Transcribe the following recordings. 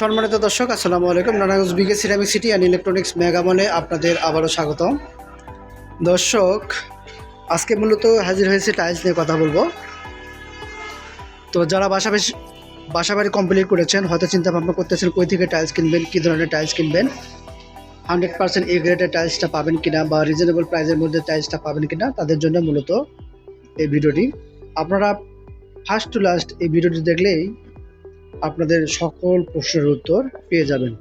সম্মানিত দর্শক, আসসালামু আলাইকুম। Narayanganj BK ceramic city and electronics মেগামনে আপনাদের আবারও স্বাগতম। দর্শক, আজকে মূলত হাজির হয়েছে টাইলস নিয়ে কথা বলব। তো যারা বাসা বাসা বাড়ি কমপ্লিট করেছেন, হয়তো চিন্তা ভাবনা করতেছেন কই থেকে টাইলস কিনবেন, কী ধরনের টাইলস কিনবেন। হান্ড্রেড পার্সেন্ট এ গ্রেডের টাইলসটা পাবেন কিনা বা রিজনেবল প্রাইসের মধ্যে টাইলসটা পাবেন কিনা, তাদের জন্য মূলত এই ভিডিওটি। আপনারা ফার্স্ট টু লাস্ট এই ভিডিওটি দেখলেই আপনাদের সকল প্রশ্নের উত্তর পেয়ে যাবেন।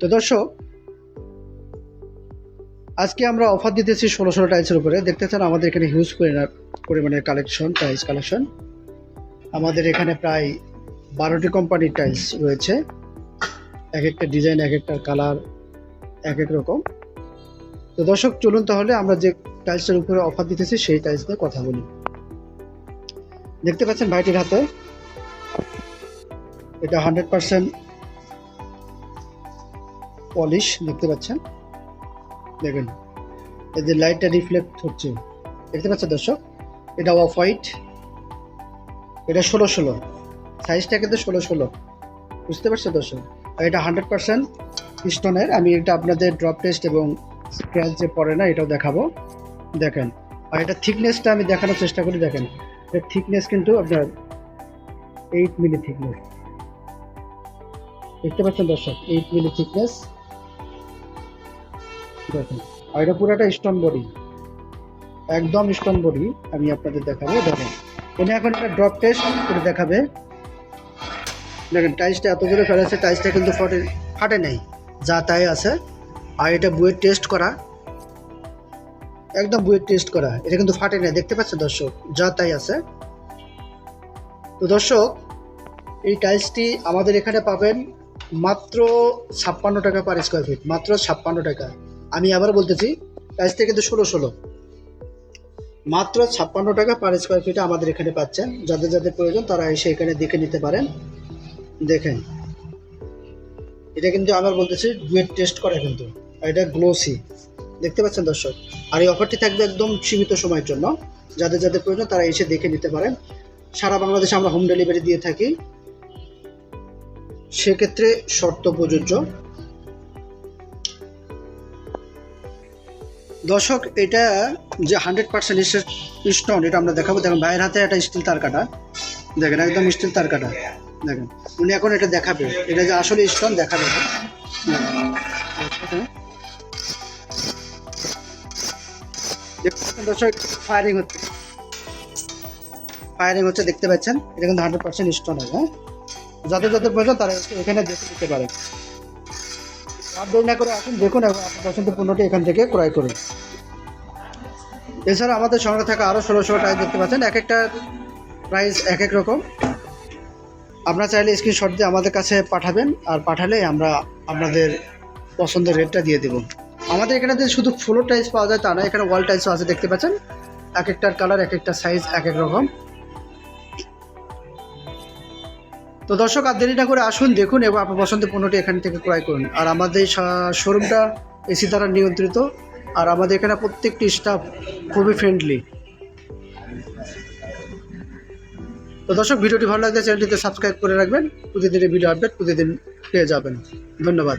তো দর্শক, আজকে আমরা অফার দিতেছি ষোলোশো টাইলসের উপরে। দেখতে চান আমাদের এখানে হিউজ পরিমাণের কালেকশন টাইলস কালেকশন আমাদের এখানে প্রায় বারোটি কোম্পানির টাইলস রয়েছে। এক একটা ডিজাইন এক একটা কালার এক এক রকম। তো দর্শক, চলুন তাহলে আমরা যে টাইলসের উপরে অফার দিতেছি, সেই টাইলস নিয়ে কথা বলি। দেখতে পাচ্ছেন ভাইটির হাতে এটা হান্ড্রেড পার্সেন্ট পলিশ দেখতে পাচ্ছেন? দেখেন, এই যে লাইটটা রিফ্লেক্ট হচ্ছে, দেখতে পাচ্ছেন দর্শক? এটা অফ হোয়াইট এটা ষোলো ষোলো সাইজটা কিন্তু ষোলো ষোলো, বুঝতে পারছ দর্শক? আর এটা হান্ড্রেড পার্সেন্ট স্টোনের আমি এটা আপনাদের ড্রপ টেস্ট এবং স্ক্র্যাচ যে পড়ে না, এটাও দেখাবো। দেখেন, আর এটা থিকনেসটা আমি দেখানোর চেষ্টা করি, দেখেন। এটা থিকনেস কিন্তু আপনার এইট মিলি থিকনেস দেখতে পাচ্ছেন দর্শক এইট মিলি থিকনেস দেখেন, আর এটা পুরোটা স্টোন বডি একদম স্টোন বডি আমি আপনাদের দেখাবো দেখেন। উনি এখন একটা ড্রপ টেস্ট করে দেখাবে। দেখেন টাইসটা এত জোরে ফেলেছে টাইসটা কিন্তু ফটে ফাটে নেই, যা তাই আছে। আর এটা বুয়ের টেস্ট করা। একদম বুয়ের টেস্ট করা, এটা কিন্তু ফাটে নেই, দেখতে পাচ্ছেন দর্শক, যা তাই আছে। তো দর্শক, এই টাইলসটি আমাদের এখানে পাবেন মাত্র ছাপ্পান্ন টাকা পার স্কোয়ার ফিট মাত্র ছাপ্পান্ন টাকা। আমি আবার বলতেছি টাইলসটা কিন্তু ষোলো ষোলো। মাত্র ছাপ্পান্ন টাকা পার স্কোয়ার ফিটে আমাদের এখানে পাচ্ছেন। যাদের যাদের প্রয়োজন তারা এসে এখানে দেখে নিতে পারেন। দেখেন। এটা কিন্তু আবার বলতেছি ডুয়েট টেস্ট করে কিন্তু। এটা গ্লোসি দেখতে পাচ্ছেন দর্শক? আর এই অফারটি থাকবে একদম সীমিত সময়ের জন্য। যাদের যাদের প্রয়োজন তারা এসে দেখে নিতে পারেন। সারা বাংলাদেশে আমরা হোম ডেলিভারি দিয়ে থাকি। সেক্ষেত্রে শর্ত প্রযোজ্য। দর্শক, এটা যে হান্ড্রেড পার্সেন্ট স্টোন এটা আমরা দেখাবো। দেখেন, ভাইয়ের হাতে একটা স্টিল তার কাটা। দেখেন, একদম স্টিল তার কাটা। দেখেন, উনি এখন এটা দেখাবে। এটা যে আসলে স্টোন দেখাবে দর্শক ফায়ারিং হচ্ছে। ফায়ারিং হচ্ছে, দেখতে পাচ্ছেন? এটা কিন্তু হান্ড্রেড পার্সেন্ট স্টোন হয় হ্যাঁ? যাদের যাদের প্রয়োজন, তারা এখানে দেখে নিতে পারে। আর দেরি না করে আসুন, দেখুন, এবং আপনার পছন্দের পণ্যটি এখান থেকে ক্রয় করুন। এছাড়া আমাদের সঙ্গে থাকা আরও ষোলো ষোলো টাইপ দেখতে পাচ্ছেন। এক একটা প্রাইস এক এক রকম। আপনারা চাইলে স্ক্রিনশট দিয়ে আমাদের কাছে পাঠাবেন, আর পাঠালে আমরা আপনাদের পছন্দের রেটটা দিয়ে দেবো। আমাদের এখানে যে শুধু ফ্লোর টাইলস পাওয়া যায় তা না এখানে ওয়াল টাইলসও আছে দেখতে পাচ্ছেন। এক একটার কালার এক একটা সাইজ এক এক রকম। তো দর্শক, আর দেরি না করে আসুন, দেখুন এবং আপনার পছন্দের পণ্যটি এখান থেকে ক্রয় করুন। আর আমাদের শোরুমটা এসি দ্বারা নিয়ন্ত্রিত, আর আমাদের এখানে প্রত্যেকটি স্টাফ খুবই ফ্রেন্ডলি তো দর্শক, ভিডিওটি ভালো লাগলে চ্যানেলটিতে সাবস্ক্রাইব করে রাখবেন। প্রতিদিনের ভিডিও আপডেট প্রতিদিন পেয়ে যাবেন। ধন্যবাদ।